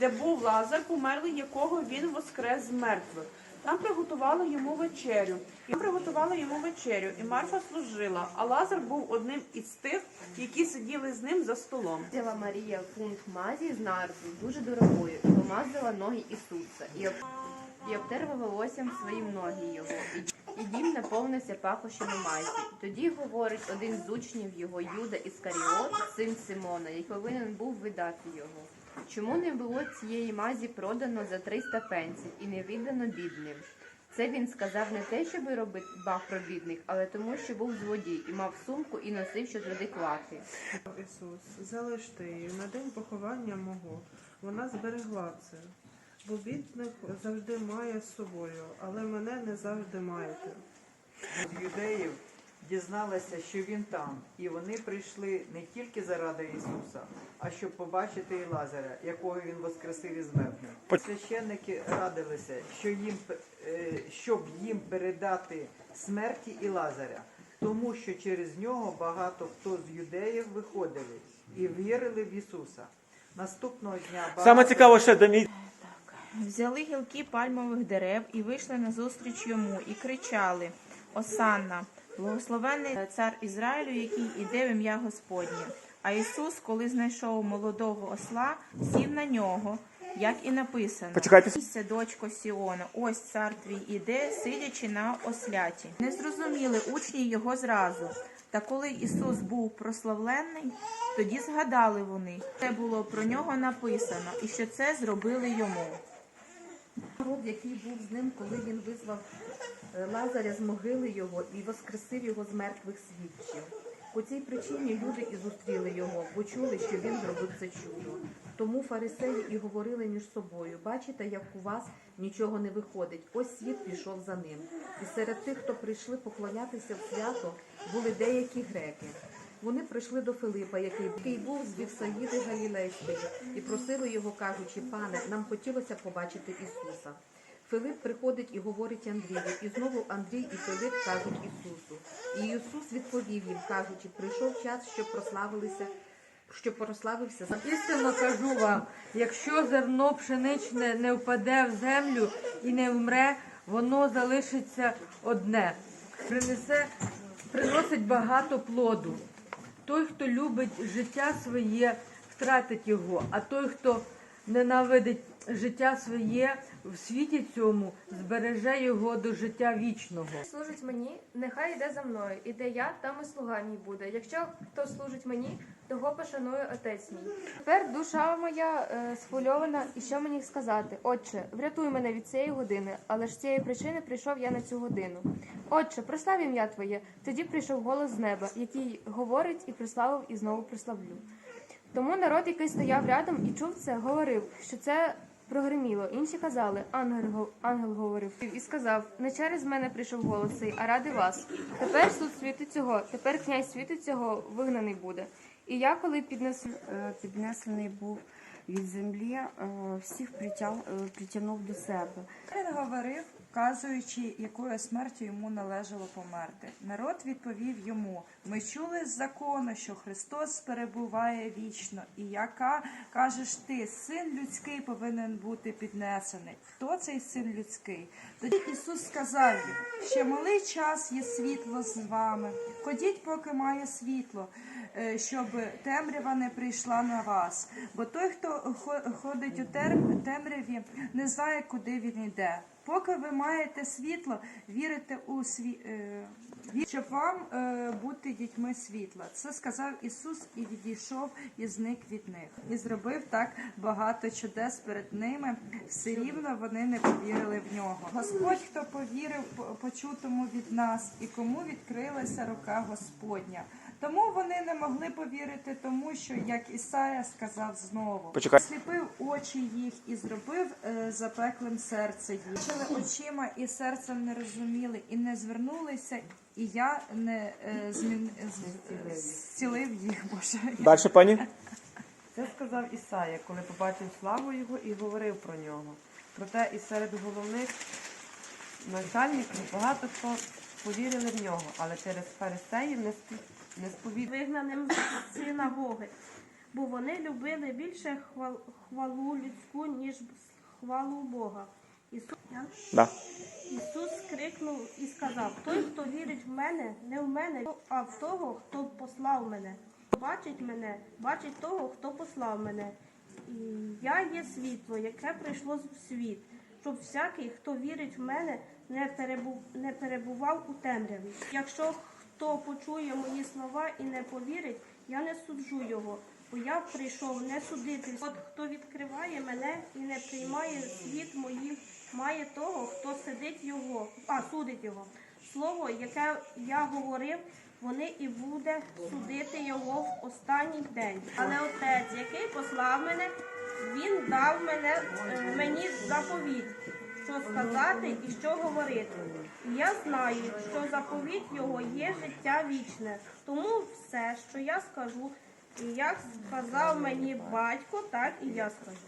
де був Лазар, померлий якого він воскрес з мертвих. Там приготували йому вечерю. І приготували йому вечерю, і Марфа служила, а Лазар був одним із тих, які сиділи з ним за столом. Взяла Марія фунт мазі з нарду, дуже дорогою, і помазала ноги Ісуса, і, об... і обтерла волоссям своїм ноги його. І, дім наповнився пахощами мазі. Тоді говорить один з учнів його, Юда Іскаріот, син Симона, який повинен був видати його. Чому не було цієї мазі продано за 300 пенсів і не віддано бідним? Це він сказав не те, щоб робити бах про бідних, але тому, що був злодій і мав сумку і носив щодводи клаки. Ісус, залиште її на день поховання мого. Вона зберегла це. Бо бідних завжди має з собою, але мене не завжди маєте. з юдеїв дізналася, що він там, і вони прийшли не тільки заради Ісуса, а щоб побачити і Лазаря, якого він воскресив із мертвих. Священники радилися, що їм, е, щоб їм передати смерті і Лазаря, тому що через нього багато хто з юдеїв виходили і вірили в Ісуса. Наступного дня Саме цікаво, що Дамі... Взяли гілки пальмових дерев і вийшли назустріч йому, і кричали: Осанна, благословений цар Ізраїлю, який іде в ім'я Господнє. А Ісус, коли знайшов молодого осла, сів на нього, як і написано: Почекайте. «Бійся, дочко Сіона, ось цар твій іде, сидячи на осляті. Не зрозуміли учні його зразу. Та коли Ісус був прославлений, тоді згадали вони, це було про нього написано, і що це зробили йому. Народ, який був з ним, коли він визвав Лазаря з могили його і воскресив його з мертвих свідчив. По цій причині люди і зустріли його, бо чули, що він зробив це чудо. Тому фарисеї і говорили між собою: бачите, як у вас нічого не виходить. Ось світ пішов за ним. І серед тих, хто прийшли поклонятися в свято, були деякі греки. Вони прийшли до Филипа, який був з Вівсаїди Галілейської, і просили його, кажучи, пане, нам хотілося побачити Ісуса. Филип приходить і говорить Андрію, і знову Андрій і Филип кажуть Ісусу. І Ісус відповів їм, кажучи, прийшов час, щоб прославилися, щоб прославився Істинно кажу вам, якщо зерно пшеничне не впаде в землю і не вмре, воно залишиться одне. Принесе, приносить багато плоду. Той, хто любить життя своє, втратить його, а той, хто ненавидить життя своє в світі цьому, збереже його до життя вічного. служить мені, нехай йде за мною, і де я, там і слуга мій буде. Якщо хто служить мені, того пошанує отець мій. Тепер душа моя е, схвильована, і що мені сказати? Отче, врятуй мене від цієї години, але ж з цієї причини прийшов я на цю годину. Отче, прослав ім'я Твоє. Тоді прийшов голос з неба, який говорить і прославив, і знову прославлю. Тому народ, який стояв рядом і чув це, говорив, що це прогреміло. Інші казали, ангел, ангел говорив і сказав: не через мене прийшов голос цей, а ради вас. Тепер суд світу цього, тепер князь світу цього вигнаний буде. І я, коли піднесу е, піднесений був від землі, е, всіх е, притягнув до себе. Він говорив, вказуючи, якою смертю йому належало померти. Народ відповів йому: Ми чули з закону, що Христос перебуває вічно, і яка кажеш ти, син людський повинен бути піднесений. Хто цей син людський? Тоді Ісус сказав їм, ще малий час є світло з вами. Ходіть, поки має світло, е, щоб темрява не прийшла на вас. Бо той, хто ходить у темряві, не знає, куди він йде. Поки ви маєте світло, вірите у сві... е, ві- щоб вам е, бути дітьми світла. Це сказав Ісус і відійшов і зник від них. І зробив так багато чудес перед ними. Все рівно вони не повірили в нього. Господь, хто повірив почутому від нас, і кому відкрилася рука Господня. Тому вони не могли повірити, тому що як Ісая сказав знову, Почекай. сліпив очі їх і зробив е, запеклим серце їх. Бачили очима і серцем не розуміли, і не звернулися, і я не е, змін... з- зцілив їх, Боже. Далі, пані. Це сказав Ісая, коли побачив славу його і говорив про нього. Проте і серед головних начальників багато хто повірили в нього, але через фарисеїв не, спі- не сповідали. Вигнаним з синагоги. бо вони любили більше хвал- хвалу людську, ніж хвалу Бога. Ісус, Да. Ісус крикнув і сказав: Той, хто вірить в мене, не в мене, а в того, хто послав мене. Бачить мене, бачить того, хто послав мене. І я є світло, яке прийшло в світ, щоб всякий, хто вірить в мене, не, перебув, не перебував у темряві. Якщо хто почує мої слова і не повірить, я не суджу його, бо я прийшов не судити. От хто відкриває мене і не приймає світ моїх, має того, хто сидить його, а судить його. Слово, яке я говорив, вони і буде судити його в останній день. Але отець, який послав мене, він дав мене е, мені заповідь, що сказати і що говорити. І я знаю, що заповідь його є життя вічне. Тому все, що я скажу, і як сказав мені батько, так і я скажу.